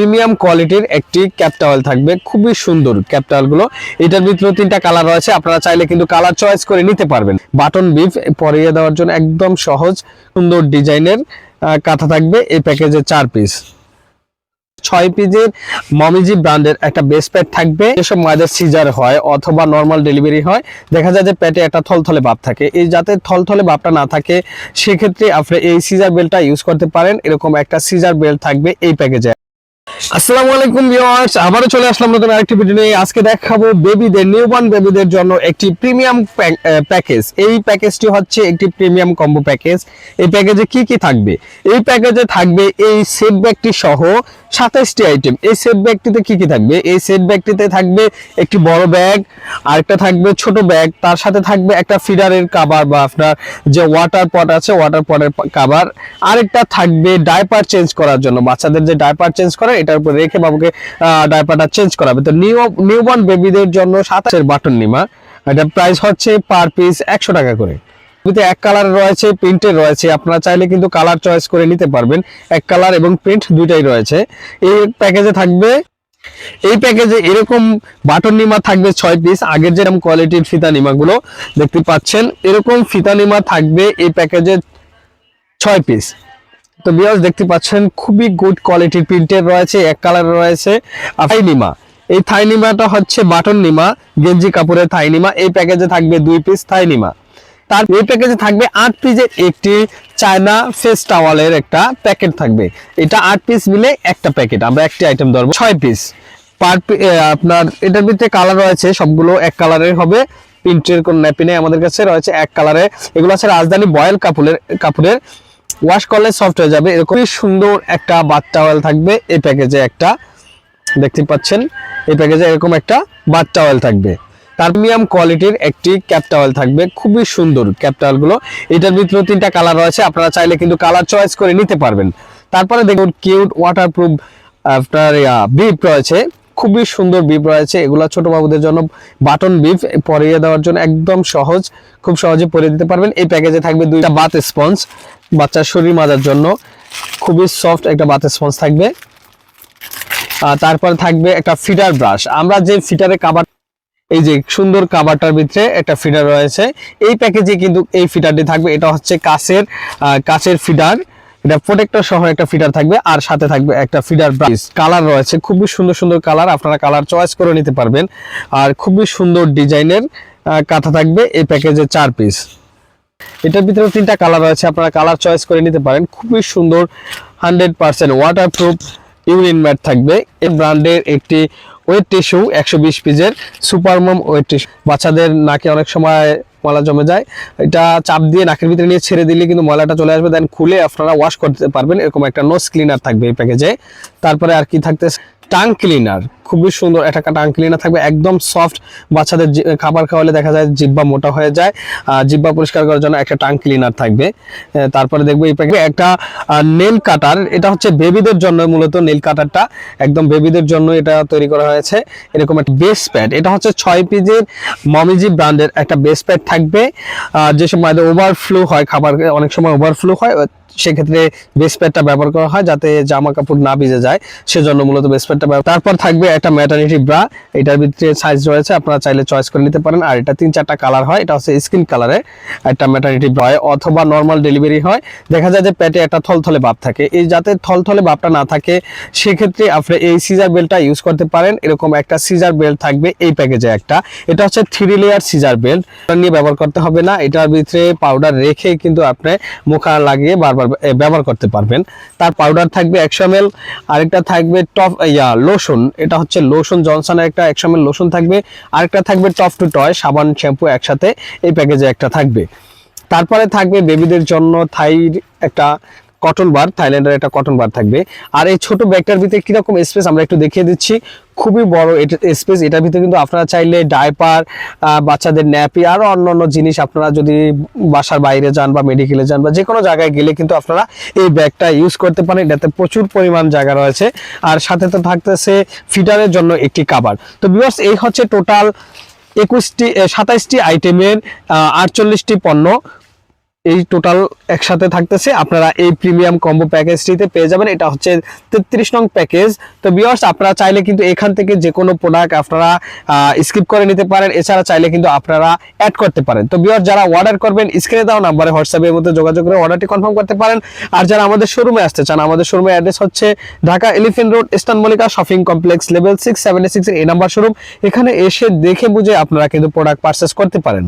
Premium কোয়ালিটির একটি cap towel থাকবে। খুবই সুন্দর ক্যাপ টাওয়েলগুলো এটার ভিতরে তিনটা কালার রয়েছে। আপনারা চাইলে কিন্তু কালার চয়েস করে নিতে পারবেন। বাটন বিফ পরিয়ে দেওয়ার জন্য একদম সহজ, সুন্দর ডিজাইনের কাঁথা থাকবে। এই প্যাকেজে চার পিস ছয় পিসের মমিজি ব্র্যান্ডের একটা বেস প্যাড থাকবে। যেসব মায়েদের সিজার হয় অথবা নর্মাল ডেলিভারি হয়, দেখা যায় যে পেটে একটা থলথলে ভাব থাকে। এই যাতে থলথলে ভাবটা না থাকে, সেক্ষেত্রে আপনি এই সিজার বেল্টটা ইউজ করতে পারেন। এরকম একটা সিজার বেল্ট থাকবে এই প্যাকেজে আসসালামু আলাইকুম ভিউয়ার্স, আবারও চলে আসলাম নতুন আরেকটি ভিডিও নিয়ে। আজকে দেখাবো বেবিদের নিউবর্ন বেবিদের জন্য একটি প্রিমিয়াম প্যাকেজ এই প্যাকেজটি হচ্ছে একটি প্রিমিয়াম কম্বো প্যাকেজ এই প্যাকেজে কি কি থাকবে? এই প্যাকেজে থাকবে এই সেট ব্যাগটি সহ সাতাইশটি আইটেম এই সেট ব্যাগটিতে কি কি থাকবে? এই সেট ব্যাগটিতে থাকবে একটি বড় ব্যাগ আরেকটা থাকবে ছোট ব্যাগ তার সাথে থাকবে একটা ফিডারের কাভার বা আপনার যে ওয়াটার পট আছে ওয়াটার পটের কাভার আরেকটা থাকবে ডাইপার চেঞ্জ করার জন্য। বাচ্চাদের যে ডাইপার চেঞ্জ করে এটার উপর রেখে বাবুকে ডাইপারটা চেঞ্জ করাবে। তো নিউ নিউবর্ন বেবিদের জন্য সাতাশের বাটন নিমা। এটা প্রাইস হচ্ছে পার পিস একশো টাকা করে। এক কালার রয়েছে প্রিন্টের রয়েছে। আপনারা চাইলে কিন্তু কালার চয়েস করে নিতে পারবেন। এক কালার এবং প্রিন্ট দুইটাই রয়েছে। এই প্যাকেজে থাকবে, এই প্যাকেজে এরকম বাটন নিমা থাকবে ছয় পিস আগের যেরকম কোয়ালিটির ফিতা নিমাগুলো দেখতে পাচ্ছেন, এরকম ফিতা নিমা থাকবে এই প্যাকেজে ছয় পিস তো বিয়াস দেখতে পাচ্ছেন, খুবই গুড কোয়ালিটির প্রিন্টের রয়েছে, এক কালার রয়েছে আর থাই নিমা এই থাই নিমাটা হচ্ছে বাটন নিমা গেঞ্জি কাপড়ের থাই নিমা এই প্যাকেজে থাকবে দুই পিস থাই নিমা তার এই প্যাকেজে থাকবে আট পিসের একটি চায়না ফেস টাওয়ালের একটা প্যাকেট থাকবে। এটা আট পিস মিলে একটা প্যাকেট আমরা একটি আইটেম ধরবো, ছয় পিস পার আপনার এটার ভিতরে কালার রয়েছে, সবগুলো এক কালারের হবে। প্রিন্টের কোন ন্যাপিনে আমাদের কাছে, রয়েছে এক কালারে এগুলো আছে রাজধানী বয়েল কাপড়ের কাপড়ের ওয়াশ করলে সফট হয়ে যাবে। এরকমই সুন্দর একটা বাথ টাওয়েল থাকবে। এই প্যাকেজে একটা, দেখতে পাচ্ছেন? এই প্যাকেজে এরকম একটা বাথ টাওয়েল থাকবে। প্রিমিয়াম কোয়ালিটির একটি ক্যাপ টাওয়েল থাকবে। খুবই সুন্দর ক্যাপ টাওয়েলগুলো এটার ভিতরে তিনটা কালার রয়েছে। আপনারা চাইলে কিন্তু কালার চয়েস করে নিতে পারবেন। তারপরে দেখুন কিউট ওয়াটারপ্রুফ আপনার বিপ রয়েছে। খুবই সুন্দর বিপ রয়েছে। এগুলো ছোট বাবুদের জন্য বাটন বিপ পরিয়ে দেওয়ার জন্য একদম সহজ। খুব সহজে পরিয়ে দিতে পারবেন। এই প্যাকেজে থাকবে দুইটা বাথ স্পঞ্জ বাচ্চার শরীর মাজার জন্য খুবই সফট একটা বাথ স্পঞ্জ থাকবে। আহ, তারপর থাকবে একটা ফিডার ব্রাশ আমরা যে ফিটারে কাবার এই যে সুন্দর কাবারটার ভিতরে একটা ফিডার রয়েছে। এই প্যাকেজে কিন্তু এই ফিডারটি থাকবে। এটা হচ্ছে কাচের আহ, কাচের ফিডার এটা প্রোটেক্টর সহ একটা ফিডার থাকবে। আর সাথে থাকবে একটা ফিডার ব্রাশ কালার রয়েছে। খুবই সুন্দর সুন্দর কালার আপনারা কালার চয়েস করে নিতে পারবেন। আর খুবই সুন্দর ডিজাইনের কাঁথা থাকবে। এই প্যাকেজে চার পিস এটার ভিতরে তিনটা কালার রয়েছে, আপনারা কালার চয়েস করে নিতে পারেন। খুবই সুন্দর hundred percent waterproof urine mat থাকবে। এই ব্র্যান্ডের একটি ওয়েট টিস্যু একশো বিশ পিসের সুপারমম ওয়েট টিস্যু বাচ্চাদের নাকে অনেক সময় ময়লা জমে যায়। এটা চাপ দিয়ে নাকের ভিতরে নিয়ে ছেড়ে দিলে কিন্তু ময়লাটা চলে আসবে। দেন খুলে আপনারা ওয়াশ করতে পারবেন। এরকম একটা নোজ ক্লিনার থাকবে এই প্যাকেজে তারপরে আর কি থাকতে টাং ক্লিনার, খুবই সুন্দর একটা টাং ক্লিনার থাকবে, একদম সফট বাচ্চাদের খাবার খাওয়ালে দেখা যায় জিব্বা মোটা হয়ে যায় জিব্বা পরিষ্কার করার জন্য একটা টাং ক্লিনার থাকবে। তারপরে দেখব এই প্যাকেটে একটা নেল কাটার এটা হচ্ছে বেবিদের জন্য মূলত নেল কাটারটা একদম বেবিদের জন্য এটা তৈরি করা হয়েছে, এরকম একটা বেস প্যাড এটা হচ্ছে ছয় পিজের মমিজি ব্র্যান্ডের একটা বেস প্যাড থাকবে যেসব মায়েদের ওভারফ্লো হয়, খাবার, অনেক সময় ওভারফ্লো হয় সেক্ষেত্রে বেস প্যাডটা ব্যবহার করা হয় যাতে জামা কাপড় না ভিজে যায়। সেজন্য মূলত বেস প্যাডটা তারপর থাকবে একটা ম্যাটার্নিটি ব্রা এটার ভিতরে সাইজ রয়েছে, আপনারা চাইলে চয়েস করে নিতে পারেন। আর এটা তিন চারটা কালার হয়, এটা হচ্ছে স্কিন কালারে একটা ম্যাটার্নিটি ব্রা অথবা নর্মাল ডেলিভারি হয়। দেখা যায় যে পেটে একটা থলথলে ভাব থাকে। এই যাতে থলথলে ভাবটা না থাকে, সেক্ষেত্রে আপনি এই সিজার বেল্টটা ইউজ করতে পারেন। এরকম একটা সিজার বেল্ট থাকবে এই প্যাকেজে একটা। এটা হচ্ছে থ্রি লেয়ার সিজার বেল্ট নিয়ে ব্যবহার করতে হবে না। এটার ভিতরে পাউডার রেখে কিন্তু আপনি মুখা লাগিয়ে বারবার ব্যবহার করতে পারবেন। তার পাউডার থাকবে একশো এম আরেকটা থাকবে টপ ইয়া লোশন এটা হচ্ছে লোশন জনসনের একটা একশো এম লোশন থাকবে। আরেকটা থাকবে টপ টু টয় সাবান শ্যাম্পু একসাথে এই প্যাকেজে একটা থাকবে। তারপরে থাকবে বেবিদের জন্য থাইর একটা কটন বার থাইল্যান্ডের একটা কটন বার থাকবে। আর এই ছোট ব্যাগটার ভিতরে কীরকম স্পেস আমরা একটু দেখিয়ে দিচ্ছি। খুবই বড় এটা স্পেস এটার ভিতরে কিন্তু আপনারা চাইলে ডাইপার বাচ্চাদের ন্যাপি আরও অন্য জিনিস আপনারা যদি বাসার বাইরে যান বা মেডিকেলে যান বা যে কোনো জায়গায় গেলে কিন্তু আপনারা এই ব্যাগটা ইউজ করতে পারেন। এটাতে প্রচুর পরিমাণ জায়গা রয়েছে। আর সাথে তো থাকতেছে ফিটারের জন্য একটি কাবার তো বিকজ এই হচ্ছে টোটাল একুশটি সাতাইশটি আইটেমের আটচল্লিশটি পণ্য। এই টোটাল একসাথে থাকতেছে। আপনারা এই প্রিমিয়াম কম্বো প্যাকেজটিতে পেয়ে যাবেন। এটা হচ্ছে তেত্রিশ নং প্যাকেজ তো বিয়ার্স আপনারা চাইলে কিন্তু এখান থেকে যে কোনো প্রোডাক্ট আপনারা স্কিপ করে নিতে পারেন। এছাড়া চাইলে কিন্তু আপনারা অ্যাড করতে পারেন। তো বিয়ার্স যারা অর্ডার করবেন স্ক্রিনে দেওয়া নাম্বারে হোয়াটসঅ্যাপের মধ্যে যোগাযোগ করে অর্ডারটি কনফার্ম করতে পারেন। আর যারা আমাদের শোরুমে আসতে চান, আমাদের শোরুমের অ্যাড্রেস হচ্ছে Dhaka elephant road eastern Mallika shopping complex level six seventy six এই নাম্বার শোরুম এখানে এসে দেখে বুঝে আপনারা কিন্তু প্রোডাক্ট পারচেস করতে পারেন।